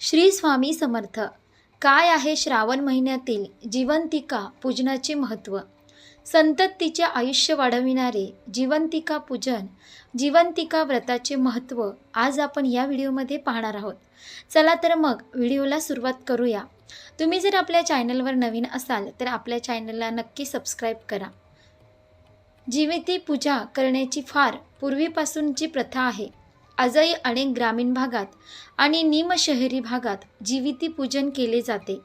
श्री स्वामी समर्थ. काय आहे श्रावण महिन्यातील जिवंतिका पूजनाचे महत्त्व संततीचे आयुष्य वाढविणारे जिवंतिका पूजन जिवंतिका व्रताचे महत्त्व आज आपण या व्हिडिओमध्ये पाहणार आहोत. चला तर मग व्हिडिओला सुरुवात करूया. तुम्ही जर आपल्या चॅनलवर नवीन असाल तर आपल्या चॅनलला नक्की सबस्क्राईब करा. जीविती पूजा करण्याची फार पूर्वीपासूनची प्रथा आहे. आजही अनेक ग्रामीण भागात आणि निमशहरी भागात जीविती पूजन केले जाते.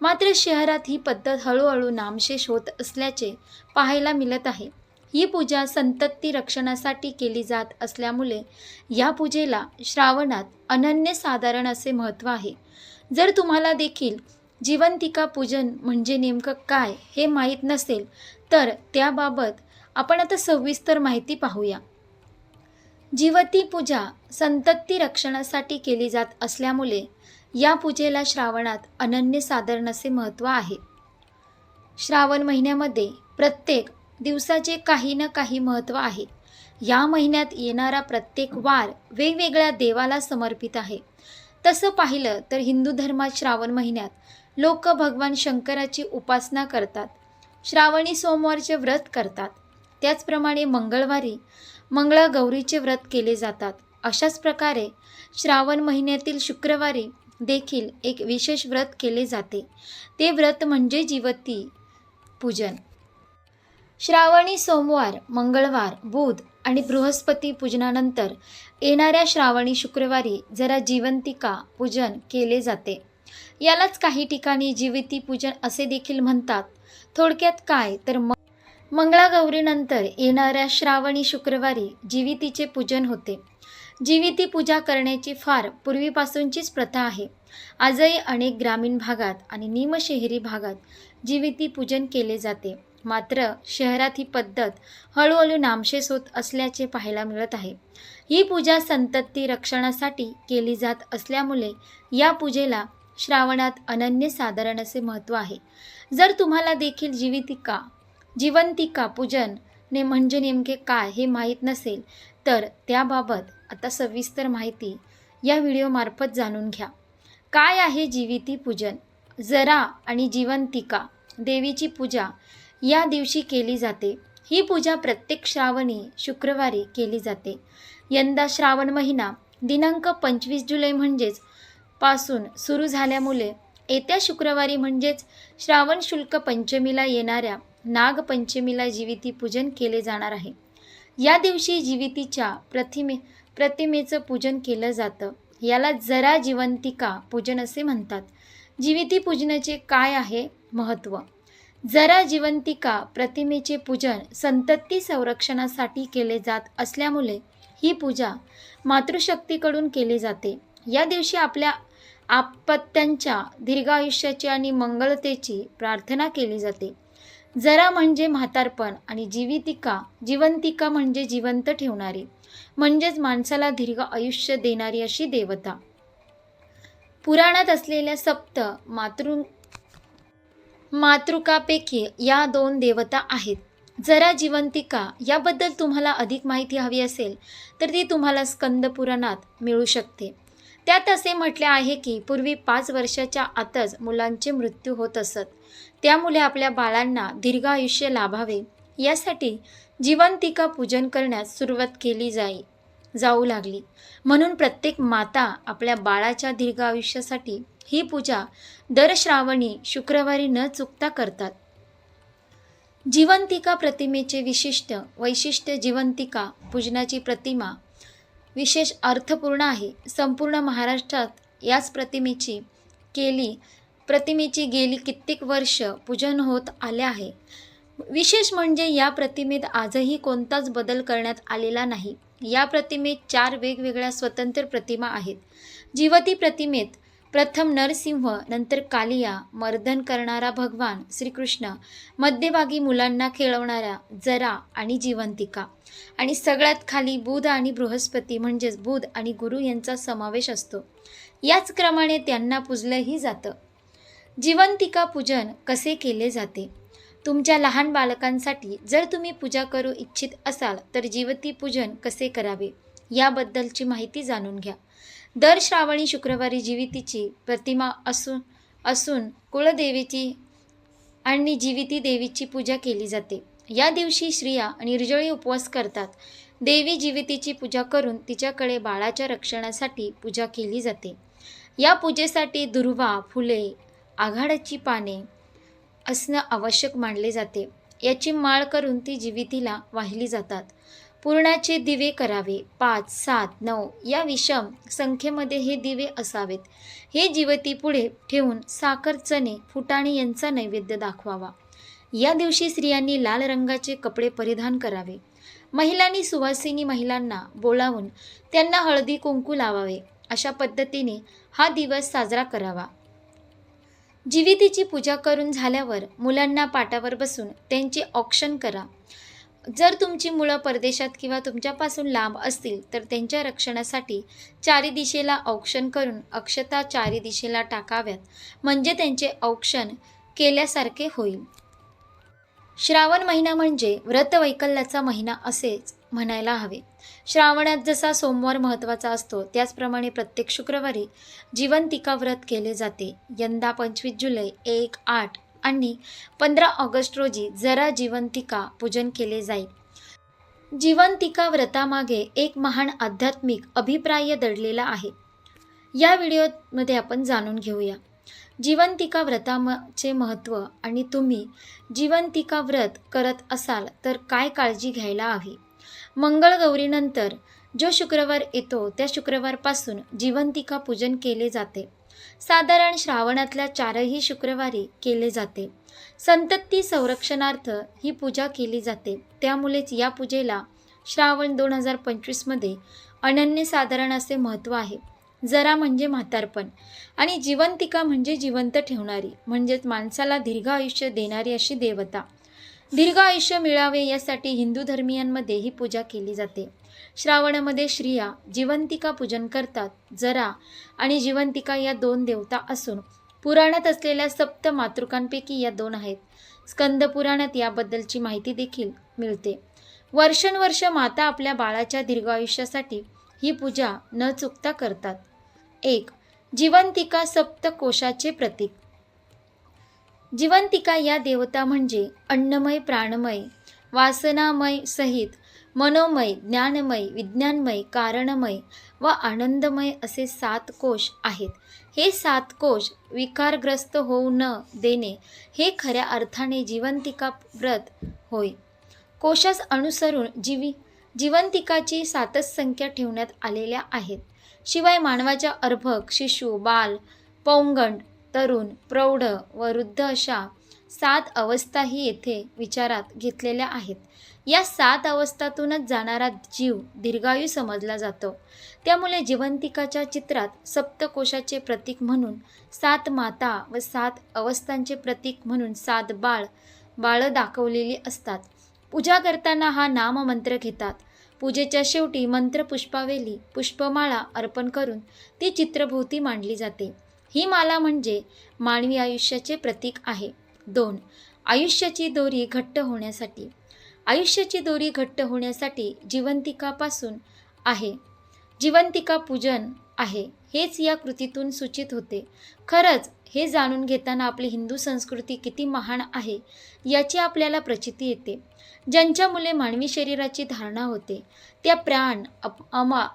मात्र शहरात ही पद्धत हळूहळू नामशेष होत असल्याचे पाहायला मिळत आहे. ही पूजा संतती रक्षणासाठी केली जात असल्यामुळे या पूजेला श्रावणात अनन्यसाधारण असे महत्त्व आहे. जर तुम्हाला देखील जिवंतिका पूजन म्हणजे नेमकं काय हे माहीत नसेल तर त्याबाबत आपण आता सविस्तर माहिती पाहूया. जीवती पूजा संतती रक्षणासाठी केली जात असल्यामुळे या पूजेला श्रावणात अनन्य साधारण असे महत्त्व आहे. श्रावण महिन्यामध्ये प्रत्येक दिवसाचे काही ना काही महत्त्व आहे. या महिन्यात येणारा प्रत्येक वार वेगवेगळ्या देवाला समर्पित आहे. तसं पाहिलं तर हिंदू धर्मात श्रावण महिन्यात लोक भगवान शंकराची उपासना करतात. श्रावणी सोमवारचे व्रत करतात. त्याचप्रमाणे मंगळवारी मंगळागौरीचे व्रत केले जातात. अशाच प्रकारे श्रावण महिन्यातील शुक्रवारी देखील एक विशेष व्रत केले जाते. ते व्रत म्हणजे जीवती पूजन. श्रावणी सोमवार मंगळवार बुध आणि बृहस्पती पूजनानंतर येणाऱ्या श्रावणी शुक्रवारी जरा जिवंतिका पूजन केले जाते. यालाच काही ठिकाणी जीविती पूजन असे देखील म्हणतात. थोडक्यात काय? तर मंगळागौरीनंतर येणाऱ्या श्रावणी शुक्रवारी जीवितीचे पूजन होते. जीविती पूजा करण्याची फार पूर्वीपासूनचीच प्रथा आहे. आजही अनेक ग्रामीण भागात आणि निमशहरी भागात जीविती पूजन केले जाते. मात्र शहरात ही पद्धत हळूहळू नामशेष होत असल्याचे पाहायला मिळत आहे. ही पूजा संतती रक्षणासाठी केली जात असल्यामुळे या पूजेला श्रावणात अनन्य साधारण असे महत्त्व आहे. जर तुम्हाला देखील जीवितिका जिवंतिका पूजन ने म्हणजे नेमके काय हे माहीत नसेल तर त्याबाबत आता सविस्तर माहिती या व्हिडिओमार्फत जाणून घ्या. काय आहे जीविती पूजन? जरा आणि जिवंतिका देवीची पूजा या दिवशी केली जाते. ही पूजा प्रत्येक श्रावणी शुक्रवारी केली जाते. यंदा श्रावण महिना दिनांक पंचवीस जुलै म्हणजेच पासून सुरू झाल्यामुळे येत्या शुक्रवारी म्हणजेच श्रावण शुल्क पंचमीला येणाऱ्या नागपंचमीला जिविती पूजन केले जाणार आहे. या दिवशी जिवितीच्या प्रतिमे प्रतिमेचं पूजन केलं जातं. याला जरा जिवंतिका पूजन असे म्हणतात. जिविती पूजनाचे काय आहे महत्त्व जरा जिवंतिका प्रतिमेचे पूजन संतती संरक्षणासाठी केले जात असल्यामुळे ही पूजा मातृशक्तीकडून केली जाते. या दिवशी आपल्या आपत्यांच्या दीर्घायुष्याची आणि मंगलतेची प्रार्थना केली जाते. जरा म्हणजे म्हातारपण आणि जीवितिका जिवंतिका म्हणजे जिवंत ठेवणारी म्हणजेच माणसाला दीर्घ आयुष्य देणारी अशी देवता. पुराणात असलेल्या सप्त मातृ मातृकापैकी या दोन देवता आहेत. जरा जिवंतिका याबद्दल तुम्हाला अधिक माहिती हवी असेल तर ती तुम्हाला स्कंद पुराणात मिळू शकते. त्यात असे म्हटले आहे की पूर्वी पाच वर्षाच्या आतच मुलांचे मृत्यू होत असत. त्यामुळे आपल्या बाळांना दीर्घ आयुष्य लाभावे. यासाठी जिवंतिका पूजन करण्यास सुरुवात केली जाई जाऊ लागली. म्हणून प्रत्येक माता आपल्या बाळाच्या दीर्घ आयुष्यासाठी ही पूजा दर श्रावणी शुक्रवारी न चुकता करतात. जिवंतिका प्रतिमेचे विशिष्ट वैशिष्ट्य जिवंतिका पूजनाची प्रतिमा विशेष अर्थपूर्ण आहे. संपूर्ण महाराष्ट्रात याच प्रतिमेची केली प्रतिमेची गेली कित्येक वर्ष पूजन होत आले आहे. विशेष म्हणजे या प्रतिमेत आजही कोणताच बदल करण्यात आलेला नाही. या प्रतिमेत चार वेगवेगळ्या स्वतंत्र प्रतिमा आहेत. जीवती प्रतिमेत प्रथम नरसिंह नंतर कालिया मर्दन करणारा भगवान श्रीकृष्ण मध्यभागी मुलांना खेळवणाऱ्या जरा आणि जिवंतिका. आणि सगळ्यात खाली बुध आणि बृहस्पती म्हणजेच बुध आणि गुरु यांचा समावेश असतो. याच क्रमाने त्यांना पुजलंही जातं. जिवंतिका पूजन कसे केले जाते? तुमच्या लहान बालकांसाठी जर तुम्ही पूजा करू इच्छित असाल तर जीवती पूजन कसे करावे? याबद्दलची माहिती जाणून घ्या. दर श्रावणी शुक्रवारी जीवितीची प्रतिमा असून असून कुळदेवीची आणि जीविती देवीची पूजा केली जाते. या दिवशी स्त्रिया निर्जळी उपवास करतात. देवी जीवितीची पूजा करून तिच्याकडे बाळाच्या रक्षणासाठी पूजा केली जाते. या पूजेसाठी दुर्वा फुले आघाडाची पाने असणं आवश्यक मानले जाते. याची माळ करून ती जीवितीला वाहिली जातात. पूर्णाचे दिवे करावे. पाच सात नऊ या विषम संख्येमध्ये हे दिवे असावेत. हे जीवती पुढे ठेवून साखर चणे फुटाणे यांचा नैवेद्य दाखवावा. या दिवशी स्त्रियांनी लाल रंगाचे कपडे परिधान करावे. महिलांनी सुवासिनी महिलांना बोलावून त्यांना हळदी कुंकू लावावे. अशा पद्धतीने हा दिवस साजरा करावा. जिवितीची पूजा करून झाल्यावर मुलांना पाटावर बसून त्यांचे ऑक्षण करा. जर तुमची मुलं परदेशात किंवा तुमच्यापासून लांब असतील तर त्यांच्या रक्षणासाठी चारी दिशेला औक्षण करून अक्षता चारी दिशेला टाकाव्यात. म्हणजे त्यांचे औक्षण केल्यासारखे होईल. श्रावण महिना म्हणजे व्रतवैकल्याचा महिना असेच. म्हणायला हवे. श्रावणात जसा सोमवार महत्त्वाचा असतो त्याचप्रमाणे प्रत्येक शुक्रवारी जीवंतिका व्रत केले जाते. यंदा पंचवीस जुलै एक आठ आणि पंधरा ऑगस्ट रोजी जरा जीवंतिका पूजन केले जाईल. जीवंतिका व्रतामागे एक महान आध्यात्मिक अभिप्राय दडलेला आहे. या व्हिडिओमध्ये आपण जाणून घेऊया. जीवंतिका व्रताचे महत्त्व आणि तुम्ही जीवंतिका व्रत करत असाल तर काय काळजी घ्यायला हवी? मंगळगौरीनंतर जो शुक्रवार येतो त्या शुक्रवारपासून जिवंतिका पूजन केले जाते. साधारण श्रावणातल्या चारही शुक्रवारी केले जाते. संतती संरक्षणार्थ ही पूजा केली जाते. त्यामुळेच या पूजेला श्रावण दोन हजार पंचवीसमध्ये अनन्यसाधारण असे महत्त्व आहे. जरा म्हणजे म्हातारपण. आणि जिवंतिका म्हणजे जिवंत ठेवणारी म्हणजेच माणसाला दीर्घ आयुष्य देणारी अशी देवता. दीर्घ आयुष्य मिळावे यासाठी हिंदू धर्मियांमध्ये ही पूजा केली जाते. श्रावणामध्ये श्रिया जिवंतिका पूजन करतात जरा आणि जिवंतिका या दोन देवता असून पुराणात असलेल्या सप्त मातृकांपैकी या दोन आहेत. स्कंद पुराणात याबद्दलची माहिती देखील मिळते. वर्षानुवर्ष माता आपल्या बाळाच्या दीर्घ आयुष्यासाठी ही पूजा न चुकता करतात. एक जिवंतिका सप्तकोशाचे प्रतीक. जिवंतिका या देवता म्हणजे अन्नमय प्राणमय वासनामय सहित मनोमय ज्ञानमय विज्ञानमय कारणमय व आनंदमय असे सात कोश आहेत. हे सात कोश विकारग्रस्त होऊ न देणे हे खऱ्या अर्थाने जिवंतिका व्रत होय. कोशास अनुसरून जीवी जिवंतिकाची सातच संख्या ठेवण्यात आलेल्या आहेत. शिवाय मानवाच्या अर्भक शिशु बाल पौंगंड तरुण प्रौढ व वृद्ध अशा सात अवस्थाही येथे विचारात घेतलेल्या आहेत. या सात अवस्थातूनच जाणारा जीव दीर्घायू समजला जातो. त्यामुळे जिवंतिकाच्या चित्रात सप्तकोशाचे प्रतीक म्हणून सात माता व सात अवस्थांचे प्रतीक म्हणून सात बाळ बाळं दाखवलेली असतात. पूजा करताना हा नाममंत्र घेतात. पूजेच्या शेवटी मंत्र पुष्पावेली पुष्पमाळा अर्पण करून ती चित्रभोवती मांडली जाते. ही माला म्हणजे मानवी आयुष्याचे प्रतीक आहे. दोन आयुष्याची दोरी घट्ट होण्यासाठी. आयुष्याची दोरी घट्ट होण्यासाठी जिवंतिकापासून आहे. जिवंतिका पूजन आहे. हेच या कृतीतून सूचित होते. खरंच हे जाणून घेताना आपली हिंदू संस्कृती किती महान आहे याची आपल्याला प्रचिती येते. ज्यांच्या मुले मानवी शरीराची धारणा होते त्या प्राण अप अमा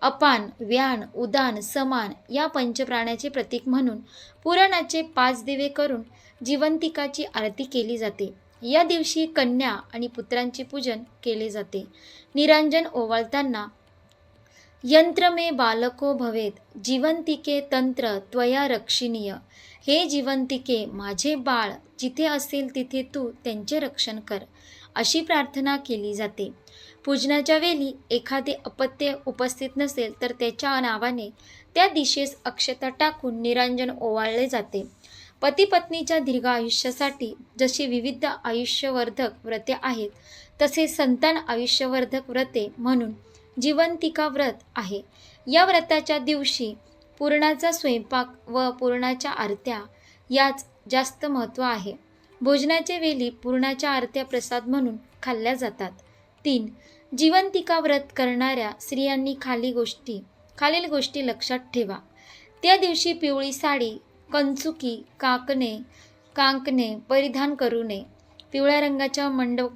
अपान व्यान उदान समान या पंचप्राण्याचे प्रतीक म्हणून पुराणाचे पाच दिवे करून जिवंतिकाची आरती केली जाते. या दिवशी कन्या आणि पुत्रांचे पूजन केले जाते. निरांजन ओवाळताना यंत्र मे बालको भवेत जिवंतिके तंत्र त्वया रक्षिणीय. हे जिवंतिके माझे बाळ जिथे असेल तिथे तू त्यांचे रक्षण कर अशी प्रार्थना केली जाते. पूजनाच्या वेळी एखादे अपत्य उपस्थित नसेल तर त्याच्या नावाने त्या दिशेस अक्षता टाकून निरांजन ओवाळले जाते. पती पत्नीच्या दीर्घ आयुष्यासाठी जशी विविध आयुष्यवर्धक व्रते आहेत तसे संतान आयुष्यवर्धक व्रते म्हणून जिवंतिका व्रत आहे. या व्रताच्या दिवशी पूर्णाचा स्वयंपाक व पूर्णाच्या आरत्या याच जास्त महत्त्व आहे. भोजनाच्या वेळी पूर्णाच्या आरत्या प्रसाद म्हणून खाल्ल्या जातात. तीन जिवंतिका व्रत करणाऱ्या स्त्रियांनी खाली गोष्टी खालील गोष्टी लक्षात ठेवा. त्या दिवशी पिवळी साडी कंचुकी काकणे कांकणे परिधान करू नये. पिवळ्या रंगाच्या मंडप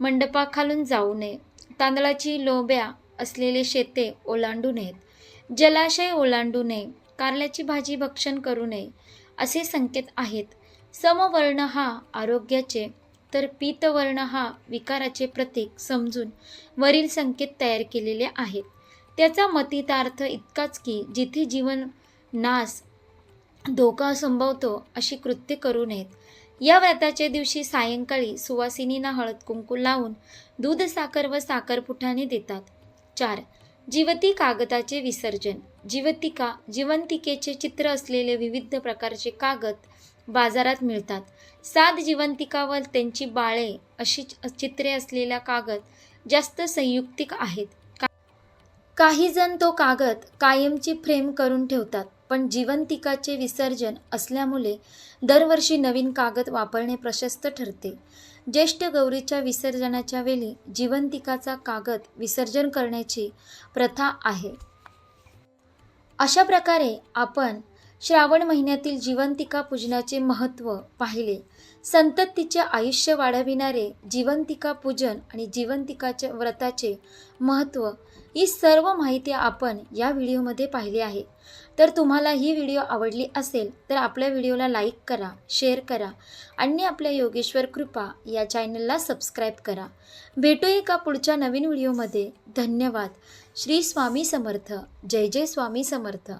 मंडपाखालून जाऊ नये. तांदळाची लोब्या असलेले शेते ओलांडू नयेत. जलाशय ओलांडू नये. कारल्याची भाजी भक्षण करू नये. असे संकेत आहेत. समवर्ण हा आरोग्याचे तर पीतवर्ण हा विकाराचे प्रतीक समजून वरील संकेत तयार केलेले आहेत. त्याचा मतितार्थ इतकाच की जिथे जीवन नास धोका संभवतो अशी कृत्य करू नयेत. या व्रताच्या दिवशी सायंकाळी सुवासिनींना हळद कुंकू लावून दूध साखर व साखरपुठाने देतात. चार जीवती कागदाचे विसर्जन. जीवतिका जिवंतिकेचे चित्र असलेले विविध प्रकारचे कागद बाजारात मिळतात. सात जिवंतिकावर त्यांची बाळे अशी चित्रे असलेला कागद जास्त संयुक्तिक आहेत. का काही जण तो कागद कायमची फ्रेम करून ठेवतात पण जिवंतिकाचे विसर्जन असल्यामुळे दरवर्षी नवीन कागद वापरणे प्रशस्त ठरते. ज्येष्ठ गौरीच्या विसर्जनाच्या वेळी जिवंतिकाचा कागद विसर्जन करण्याची प्रथा आहे. अशा प्रकारे आपण श्रावण महिन्यातील जिवंतिका पूजनाचे महत्त्व पाहिले. संततीचे आयुष्य वाढविणारे जिवंतिका पूजन आणि जिवंतिकाच्या व्रताचे महत्त्व ही सर्व माहिती आपण या व्हिडिओमध्ये पाहिली आहे. तर तुम्हाला ही व्हिडिओ आवडली असेल तर आपल्या व्हिडिओला लाईक करा शेअर करा आणि आपल्या योगेश्वर कृपा या चॅनलला सबस्क्राईब करा. भेटू एका पुढच्या नवीन व्हिडिओमध्ये. धन्यवाद. श्री स्वामी समर्थ. जय जय स्वामी समर्थ.